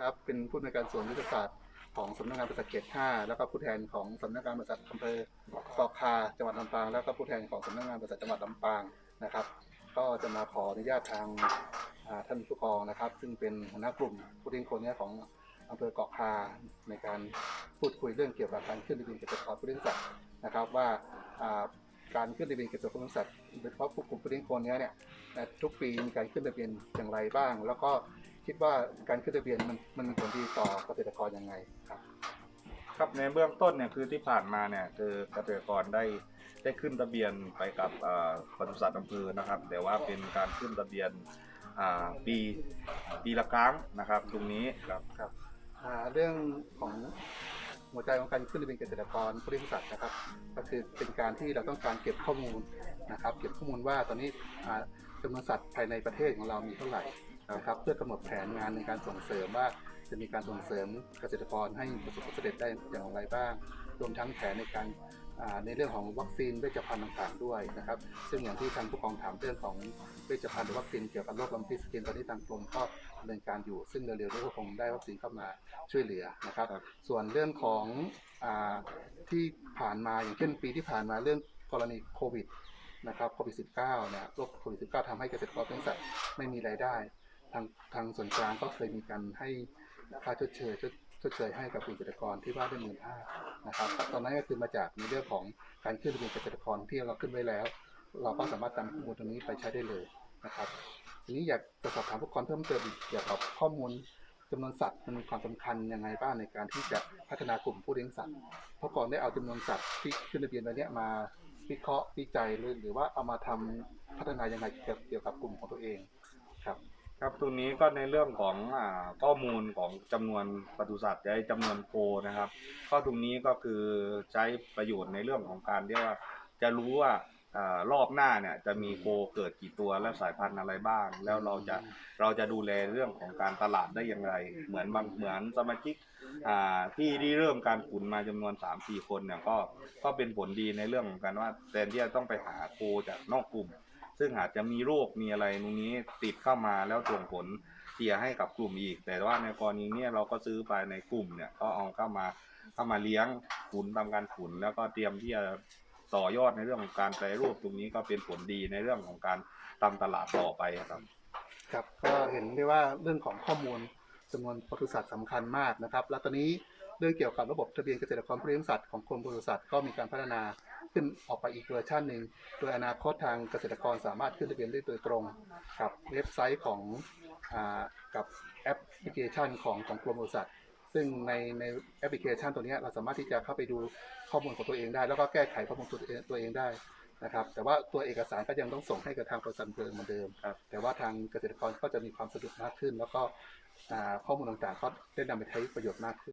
ครับ เป็นผู้ในวยการส่วนยุทธศาสตร์ของสำนักงานบริษัทเขต5แล้วก็ผู้แทนของสำนักงานบริษัทอำเภอกอคาจังหวัดลำปาง แล้วก็ผู้แทนของสำนักงานบริษัทจังหวัดลำปางนะครับ ก็จะมาขออนุญาตทางท่านผู้กองนะครับ ซึ่งเป็นหัวหน้ากลุ่มผู้ทิ้งคนเนี้ของอำเภอเกาะคาในการพูดคุยเรื่องเกี่ยวกับการขึ้นทะเบียนเกษตรกรผู้เลี้ยงสัตว์นะครับ ว่าการขึ้นทะเบียนเกษตรกรผู้เลี้ยงสัตว์โดยเฉพาะผู้กลุ่มผู้เลี้ยงคนเนี้ยเนี่ยทุกปีมีการขึ้นทะเบียนอย่างไรบ้าง แล้วก็ คิดว่าการขึ้นทะเบียนมันมันมีผลดีต่อเกษตรกรยังไงครับครับในเบื้องต้นเนี่ยคือที่ผ่านมาเนี่ยคือเกษตรกรได้ได้ขึ้นทะเบียนไปกับเอ่อปศุสัตว์อำเภอนะครับ แต่ว่าเป็นการขึ้นทะเบียนอ่าปีปีละครั้งนะครับ ตรงนี้ครับครับอ่าเรื่องของหัวใจของการขึ้นทะเบียนเกษตรกรผู้เลี้ยงสัตว์นะครับ ก็คือเป็นการที่เราต้องการเก็บข้อมูลนะครับ เก็บข้อมูลว่าตอนนี้อ่าจำนวนสัตว์ภายในประเทศของเรามีเท่าไหร่ นะครับเพื่อกำหนดแผนงานในการส่งเสริมว่าจะมีการส่งเสริมเกษตรกรให้ประสบความสำเร็จได้อย่างไรบ้าง รวมทั้งแผนในการในเรื่องของวัคซีนเวชภัณฑ์ต่างๆด้วยนะครับ ซึ่งอย่างที่ทางผู้กองถามเรื่องของเวชภัณฑ์หรือวัคซีนเกี่ยวกับโรคลำพิษสกินตอนนี้ทางกรมก็ดำเนินการอยู่ ซึ่งเร็วๆนี้ก็คงได้วัคซีนเข้ามาช่วยเหลือนะครับ ส่วนเรื่องของอที่ผ่านมาอย่างเช่นปีที่ผ่านมาเรื่องกรณีโควิดนะครับโควิด -19 เนี่ยโรคโควิด -19 ทำให้เกษตรกรเลี้ยงสัตว์ไม่มีรายได้ ทางทางส่วนกลางก็เคยมีการให้ค่าชดเชยชดชดเชยให้กับกลุ่มเกษตรกรที่ว่าได้หมื่นห้านะครับตอนนั้นก็คือมาจากในเรื่องของการขึ้นทะเบียนเกษตรกรที่เราขึ้นไว้แล้ว เราก็สามารถนำข้อมูลตรงนี้ไปใช้ได้เลยนะครับทีนี้อยากจะสอบถามผู้กรเพิ่มเติมอีกเกี่ยวกับข้อมูลจำนวนสัตว์มันมีความสำคัญยังไงบ้างในการที่จะพัฒนากลุ่มผู้เลี้ยงสัตว์เพราะก่อนได้เอาจำนวนสัตว์ที่ขึ้นทะเบียนไว้เนี้ยมาวิเคราะห์วิจัยหรือหรือว่าเอามาทำพัฒนายังไงเกี่ยวกับกลุ่มของตัวเองครับ ครับตรงนี้ก็ในเรื่องของอ่าข้อมูลของจำนวนปศุสัตว์ใช้จำนวนโคนะครับก็ตรงนี้ก็คือใช้ประโยชน์ในเรื่องของการที่ว่าจะรู้ว่าอ่ารอบหน้าเนี่ยจะมีโคเกิดกี่ตัวและสายพันธุ์อะไรบ้าง แล้วเราจะเราจะดูแลเรื่องของการตลาดได้อย่างไร เหมือนบางเหมือนสมาชิกอ่าที่ที่เริ่มการขุนมาจำนวน3-4คนเนี่ยก็ก็เป็นผลดีในเรื่องของการว่าแทนที่จะต้องไปหาโคจากนอกกลุ่ม ซึ่งอาจจะมีโรคมีอะไรตรงนี้ติดเข้ามาแล้วส่งผลเสียให้กับกลุ่มอีก แต่ว่าในกรณีเนี้ยเราก็ซื้อไปในกลุ่มเนี่ยก็เอาเข้ามาเข้ามาเลี้ยงขุนทำการขุนแล้วก็เตรียมที่จะต่อยอดในเรื่องของการแปรรูปตรงนี้ก็เป็นผลดีในเรื่องของการทำตลาดต่อไปครับ ครับก็เห็นได้ว่าเรื่องของข้อมูลจำนวนปศุสัตว์สำคัญมากนะครับ แล้วตอนนี้ เรื่องเกี่ยวกับระบบทะเบียนเกษตรกรผู้เลี้ยงสัตว์ของกรมปศุสัตว์ก็มีการพัฒนาขึ้นออกไปอีกเวอร์ชันหนึ่ง โดยอนาคตทางเกษตรกรสามารถขึ้นทะเบียนได้โดยตรงกับเว็บไซต์ของอกับแอปพลิเคชันของของกรมปศุสัตว์ซึ่งในในแอปพลิเคชันตัวนี้เราสามารถที่จะเข้าไปดูข้อมูลของตัวเองได้ แล้วก็แก้ไขข้อมูลตัวเองตัวเองได้นะครับ แต่ว่าตัวเอกสารก็ยังต้องส่งให้กับทางบริษัทอำเภอเหมือนเดิมครับแต่ว่าทางเกษตรกรก็จะมีความสะดวกมากขึ้น แล้วก็ข้อมูลต่างๆก็ได้นำไปใช้ประโยชน์มากขึ้น